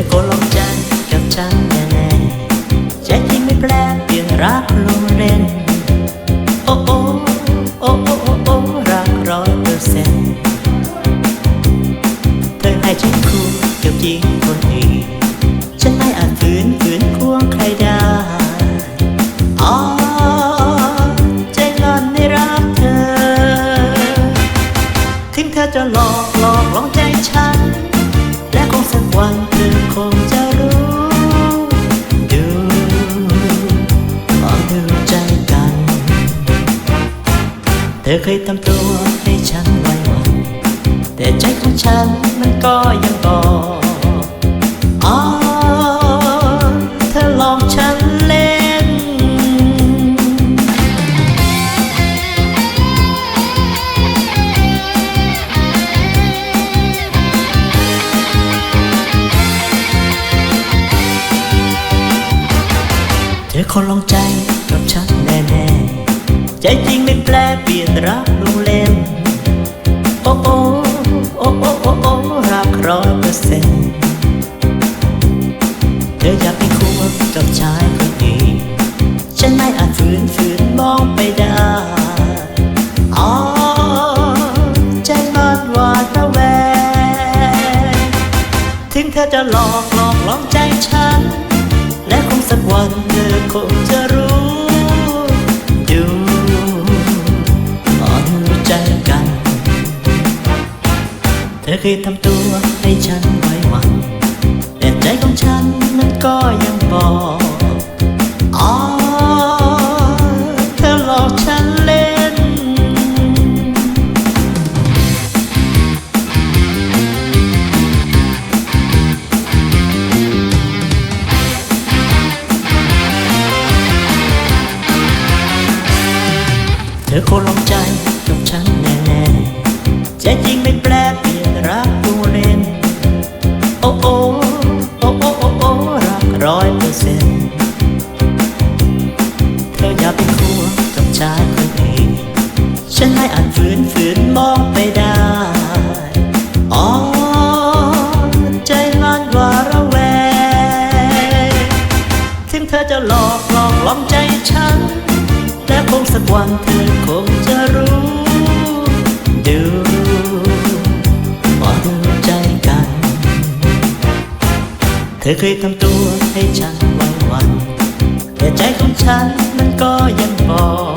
อก็ลองใจกับฉันแน่ใจจริงไม่แปลเปลี่ยนรักลงเล่นโอ้โอ้โอ้โอ้โอ้โอ้รักร้อยเปอร์เซ็นต์เธอให้ฉันคู่กับหญิงคนอื่นฉันไม่อาจฝืนฝืนควงใครได้อ๋อใจร้อนไม่รักเธอ ถึงเธอจะหลอกหลอกหลองใจฉัน วันเธอคงจะรู้ดูขอดูใจกัน เธอเคยทำตัวให้ฉันไว้วันแต่ใจของฉันมันก็ยังบอกอ๋อ ธอคนลองใจกับฉันแน่ๆ ใจจริงไม่แปลเปลี่ยนรักลงเล่น โอ้โอ้โอ้โอ้โอ้โอ้รักร้อยเปอร์เซ็นต์เธออยากเป็นคู่กับชายคนอื่นฉันไม่อาจฝืนฝืนมองไปได้อ๋อใจมันหวาดระแวงถึงเธอจะหลอกหลอกลองใจ วันเธอคงจะรู้อยู่อ่อนใจกัน เธอเคยทำตัวให้ฉันไว้วังแต่ใจของฉันมันก็ยังบอก อคงลองใจกับฉันแน่ๆใจจริงไม่แปลเปลี่ยนรักตัวเล่นโอ้โอ้โอ้โอ้โอ้โอ้รักร้อยเปอร์เซ็นต์เธออยากเป็นคู่กับชายคนอื่นฉันไม่อาจฝืนฝืนมองไปได้อ๋อใจมันว่าระแวงถึงเธอจะหลอกหลอกลองใจฉัน วันเธอคงจะรู้ดูขอดูใจกัน เธอเคยทำตัวให้ฉันไว้วัน แต่ใจของฉันมันก็ยังบอก